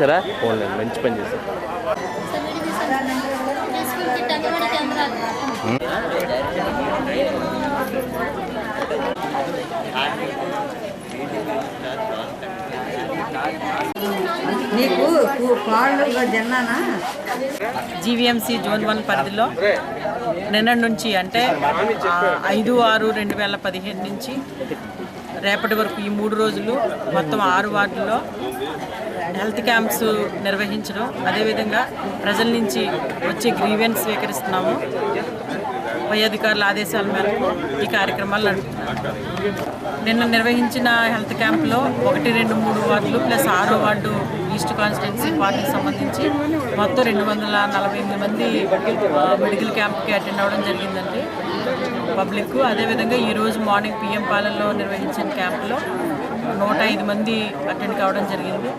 సరే ఓన్లీ మంచి పని చేశారు. జీవీఎంసీ జోన్ వన్ పరిధిలో నిన్న నుంచి అంటే ఐదు ఆరు రెండు వేల పదిహేను నుంచి రేపటి వరకు ఈ మూడు రోజులు మొత్తం ఆరు వార్డుల్లో హెల్త్ క్యాంప్స్ నిర్వహించడం. అదేవిధంగా ప్రజల నుంచి వచ్చే గ్రీవెన్స్ స్వీకరిస్తున్నాము. పై అధికారుల ఆదేశాల మేరకు ఈ కార్యక్రమాలు నడుపుతున్నారు. నిన్న నిర్వహించిన హెల్త్ క్యాంప్లో ఒకటి రెండు మూడు వార్డులు ప్లస్ ఆరో వార్డు ఈస్ట్ కాన్స్టిట్యున్సీ పార్టీకి సంబంధించి మొత్తం రెండు వందల నలభై ఎనిమిది మంది మెడికల్ క్యాంప్కి అటెండ్ అవ్వడం జరిగిందండి. పబ్లిక్ అదేవిధంగా ఈరోజు మార్నింగ్ పిఎం పాలనలో నిర్వహించిన క్యాంపులో నూట ఐదు మంది అటెండ్ కావడం జరిగింది.